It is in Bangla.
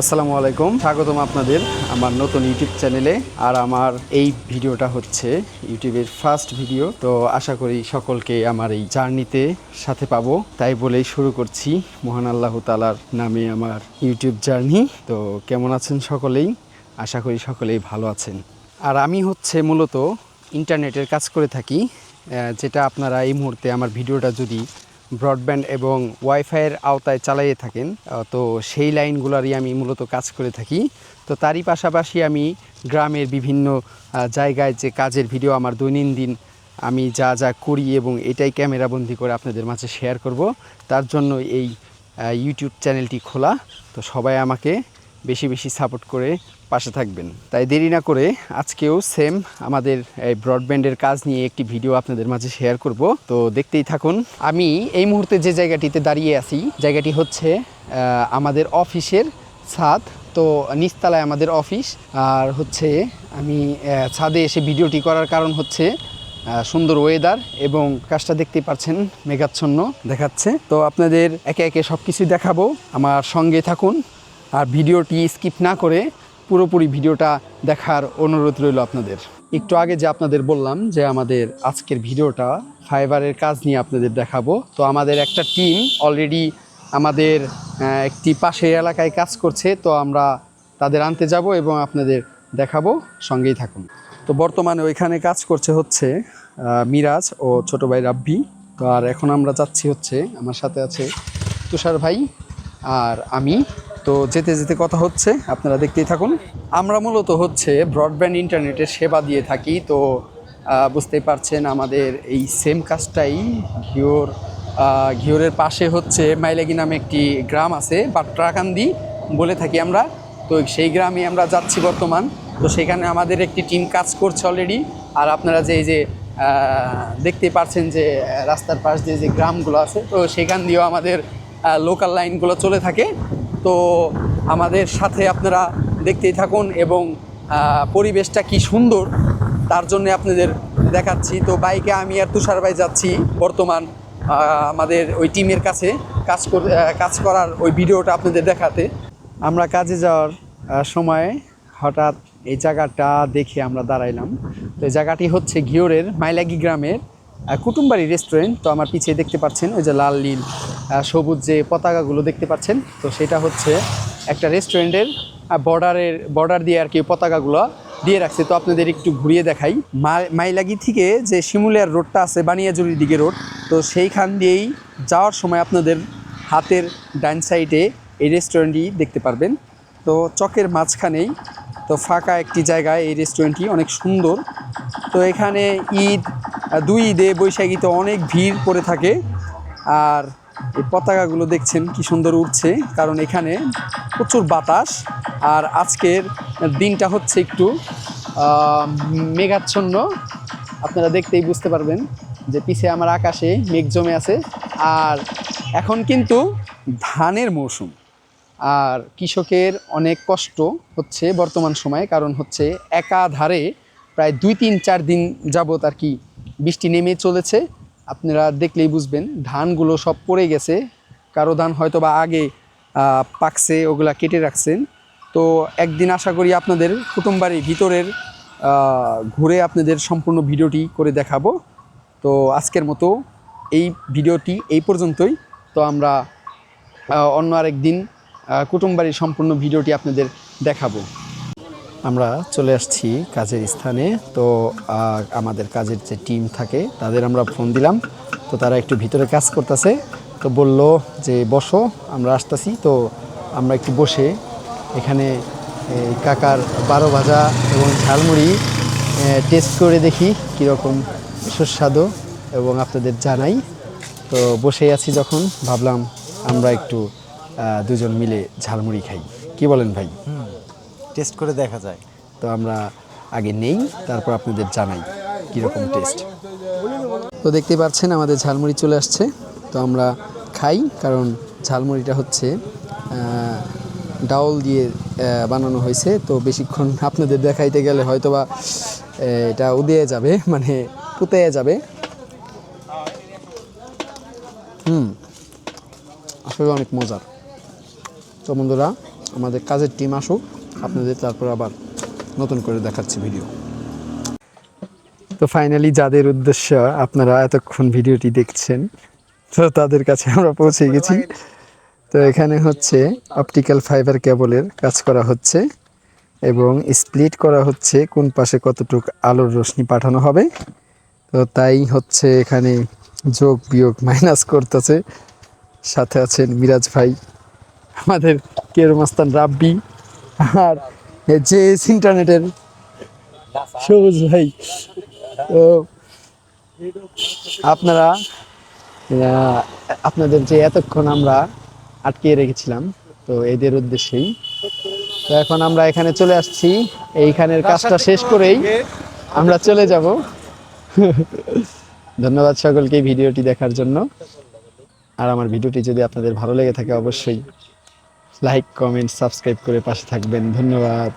আসসালামু আলাইকুম। স্বাগতম আপনাদের আমার নতুন ইউটিউব চ্যানেলে। আর আমার এই ভিডিওটা হচ্ছে ইউটিউবের ফার্স্ট ভিডিও তো আশা করি সকলকে আমার এই জার্নিতে সাথে পাবো। তাই বলেই শুরু করছি। মহান আল্লাহ তালার নামে আমার ইউটিউব জার্নি। তো কেমন আছেন সকলেই? আশা করি সকলেই ভালো আছেন। আর আমি হচ্ছে মূলত ইন্টারনেটের কাজ করে থাকি। যেটা আপনারা এই মুহূর্তে আমার ভিডিওটা যদি ব্রডব্যান্ড এবং ওয়াইফাইয়ের আওতায় চালাইয়ে থাকেন তো সেই লাইনগুলোরই আমি মূলত কাজ করে থাকি। তো তারই পাশাপাশি আমি গ্রামের বিভিন্ন জায়গায় যে কাজের ভিডিও আমার দৈনন্দিন আমি যা যা করি এবং এটাই ক্যামেরাবন্দি করে আপনাদের মাঝে শেয়ার করব, তার জন্য এই ইউটিউব চ্যানেলটি খোলা। তো সবাই আমাকে বেশি বেশি সাপোর্ট করে পাশে থাকবেন। তাই দেরি না করে আজকেও সেম আমাদের এই ব্রডব্যান্ডের কাজ নিয়ে একটি ভিডিও আপনাদের মাঝে শেয়ার করব। তো দেখতেই থাকুন, আমি এই মুহূর্তে যে জায়গাটিতে দাঁড়িয়ে আছি, জায়গাটি হচ্ছে আমাদের অফিসের ছাদ। তো নিচতলায় আমাদের অফিস, আর হচ্ছে আমি ছাদে এসে ভিডিওটি করার কারণ হচ্ছে সুন্দর ওয়েদার এবং কাজটা দেখতেই পাচ্ছেন, মেঘাচ্ছন্ন দেখাচ্ছে। তো আপনাদের একে একে সব কিছুই দেখাবো। আমার সঙ্গে থাকুন আর ভিডিওটি স্কিপ না করে পুরোপুরি ভিডিওটা দেখার অনুরোধ রইল আপনাদের। একটু আগে যে আপনাদের বললাম যে আমাদের আজকের ভিডিওটা ফাইবারের কাজ নিয়ে আপনাদের দেখাবো, তো আমাদের একটা টিম অলরেডি আমাদের একটি পাশের এলাকায় কাজ করছে, তো আমরা তাদের আনতে যাব এবং আপনাদের দেখাবো, সঙ্গেই থাকুন। তো বর্তমানে ওইখানে কাজ করছে হচ্ছে মিরাজ ও ছোট ভাই রাব্বি। তো আর এখন আমরা যাচ্ছি হচ্ছে, আমার সাথে আছে তুষার ভাই আর আমি। তো যেতে যেতে কথা হচ্ছে আপনারা দেখতেই থাকুন। আমরা মূলত হচ্ছে ব্রডব্যান্ড ইন্টারনেটের সেবা দিয়ে থাকি তো বুঝতেই পারছেন আমাদের এই সেম কাজটাই ঘিওর ঘিওরের পাশে হচ্ছে মাইলাগি নামে একটি গ্রাম আছে বাট্রাকান্দি বলে থাকি আমরা। তো সেই গ্রামে আমরা যাচ্ছি বর্তমান। তো সেখানে আমাদের একটি টিম কাজ করছে অলরেডি আর আপনারা যে এই যে আহ, দেখতেই পারছেন যে রাস্তার পাশ দিয়ে যে গ্রামগুলো আছে তো সেখান দিয়েও আমাদের লোকাল লাইনগুলো চলে থাকে। তো আমাদের সাথে আপনারা দেখতেই থাকুন এবং পরিবেশটা কি সুন্দর তার জন্য আপনাদের দেখাচ্ছি। তো বাইকে আমি আর তুষার ভাই যাচ্ছি বর্তমান আমাদের ওই টিমের কাছে কাজ কাজ করার ওই ভিডিওটা আপনাদের দেখাতে। আমরা কাজে যাওয়ার সময় হঠাৎ এই জায়গাটা দেখে আমরা দাঁড়াইলাম। তো এই জায়গাটি হচ্ছে ঘিওরের মাইলাগি গ্রামের কুটুমবাড়ি রেস্টুরেন্ট তো আমার পিছিয়ে দেখতে পাচ্ছেন ওই যে লাল নীল সবুজ যে পতাকাগুলো দেখতে পাচ্ছেন, তো সেটা হচ্ছে একটা রেস্টুরেন্টের বর্ডারের বর্ডার দিয়ে আর কি পতাকাগুলো দিয়ে রাখছে। তো আপনাদের একটু ঘুরিয়ে দেখাই। মাইলাগি থেকে যে শিমুলিয়ার রোডটা আছে বানিয়াজুরির দিকে রোড, তো সেইখান দিয়েই যাওয়ার সময় আপনাদের হাতের ডান সাইডে এই রেস্টুরেন্টটি দেখতে পারবেন। তো চকের মাঝখানেই, তো ফাঁকা একটি জায়গায় এই রেস্টুরেন্টটি অনেক সুন্দর। তো এখানে ঈদ দুই ঈদে বৈশাখীতে অনেক ভিড় পড়ে থাকে। আর এই পতাকাগুলো দেখছেন কি সুন্দর উঠছে কারণ এখানে প্রচুর বাতাস। আর আজকের দিনটা হচ্ছে একটু মেঘাচ্ছন্ন। আপনারা দেখতেই বুঝতে পারবেন যে পিছে আমার আকাশে মেঘ জমে আছে। আর এখন কিন্তু ধানের মৌসুম। আর কৃষকের অনেক কষ্ট হচ্ছে বর্তমান সময়ে, কারণ হচ্ছে একাধারে প্রায় দুই তিন চার দিন যাবত আর কি বৃষ্টি নেমে চলেছে। আপনারা দেখলেই বুঝবেন, ধানগুলো সব পড়ে গেছে। কারও ধান হয়তো বা আগে পাকছে, ওগুলা কেটে রাখছেন। তো একদিন আশা করি আপনাদের কুটুমবাড়ির ভিতরের ঘুরে আপনাদের সম্পূর্ণ ভিডিওটি করে দেখাবো। তো আজকের মতো এই ভিডিওটি এই পর্যন্তই। তো আমরা অন্য আরেকদিন কুটুমবাড়ির সম্পূর্ণ ভিডিওটি আপনাদের দেখাবো। আমরা চলে আসছি কাজের স্থানে। তো আমাদের কাজের যে টিম থাকে, তাদের আমরা ফোন দিলাম। তো তারা একটু ভিতরে কাজ করতেছে। তো বলল যে, বসো, আমরা আসতেছি। তো আমরা একটু বসে এখানে কাকার বারো ভাজা এবং ঝালমুড়ি টেস্ট করে দেখি কীরকম সুস্বাদু এবং আপনাদের জানাই। তো বসে আছি যখন, ভাবলাম আমরা একটু দুজন মিলে ঝালমুড়ি খাই। কি বলেন ভাই? টেস্ট করে দেখা যায়। তো আমরা আগে নেই, তারপর আপনাদের জানাই কীরকম টেস্ট। তো দেখতে পাচ্ছেন আমাদের ঝালমুড়ি চলে আসছে। তো আমরা খাই, কারণ ঝালমুড়িটা হচ্ছে ডাউল দিয়ে বানানো হয়েছে। তো বেশিক্ষণ আপনাদের দেখাইতে গেলে হয়তোবা এটা উদিয়ে যাবে মানে পুতে যাবে। হুম, আসলে অনেক মজার। তো বন্ধুরা, আমাদের কাজের টিম আসুক। আপনাদের তারপর আবার নতুন করে দেখাচ্ছি ভিডিও। তো ফাইনালি যাদের উদ্দেশ্য আপনারা এতক্ষণ ভিডিওটি দেখছেন, তো তাদের কাছে আমরা পৌঁছে গেছি। তো এখানে হচ্ছে অপটিক্যাল ফাইবার কেবলের কাজ করা হচ্ছে এবং স্প্লিট করা হচ্ছে কোন পাশে কতটুকু আলোর রশ্মি পাঠানো হবে। তো তাই হচ্ছে এখানে যোগ বিয়োগ মাইনাস করতেছে। সাথে আছেন মিরাজ ভাই, আমাদের কেরমাস্তান রাব্বি। আর যে ইন্টারনেটের সবুজ ভাই, তো আপনারা আপনাদের যে এতক্ষণ আমরা আটকিয়ে রেখেছিলাম, তো এদের উদ্দেশ্যেই। তো এখন আমরা এখানে চলে আসছি, এইখানের কাজটা শেষ করেই আমরা চলে যাব। ধন্যবাদ সকলকে ভিডিওটি দেখার জন্য। আর আমার ভিডিওটি যদি আপনাদের ভালো লেগে থাকে, অবশ্যই লাইক কমেন্ট সাবস্ক্রাইব করে পাশে থাকবেন। ধন্যবাদ।